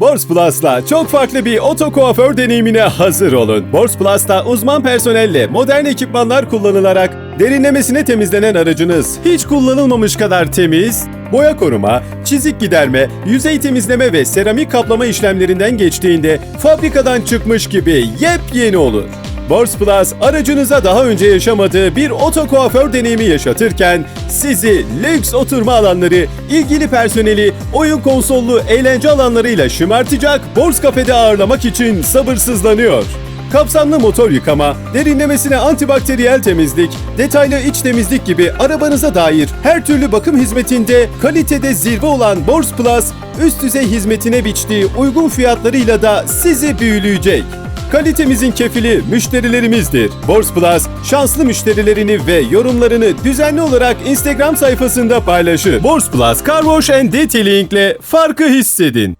Bors Plus'la çok farklı bir oto kuaför deneyimine hazır olun. Bors Plus'ta uzman personelle modern ekipmanlar kullanılarak derinlemesine temizlenen aracınız hiç kullanılmamış kadar temiz, boya koruma, çizik giderme, yüzey temizleme ve seramik kaplama işlemlerinden geçtiğinde fabrikadan çıkmış gibi yepyeni olur. Bors Plus aracınıza daha önce yaşamadığı bir oto kuaför deneyimi yaşatırken sizi lüks oturma alanları, ilgili personeli, oyun konsollu eğlence alanlarıyla şımartacak Bors Cafe'de ağırlamak için sabırsızlanıyor. Kapsamlı motor yıkama, derinlemesine antibakteriyel temizlik, detaylı iç temizlik gibi arabanıza dair her türlü bakım hizmetinde kalitede zirve olan Bors Plus, üst düzey hizmetine biçtiği uygun fiyatlarıyla da sizi büyüleyecek. Kalitemizin kefili müşterilerimizdir. Bors Plus şanslı müşterilerini ve yorumlarını düzenli olarak Instagram sayfasında paylaşır. Bors Plus Car Wash and Detailing ile farkı hissedin.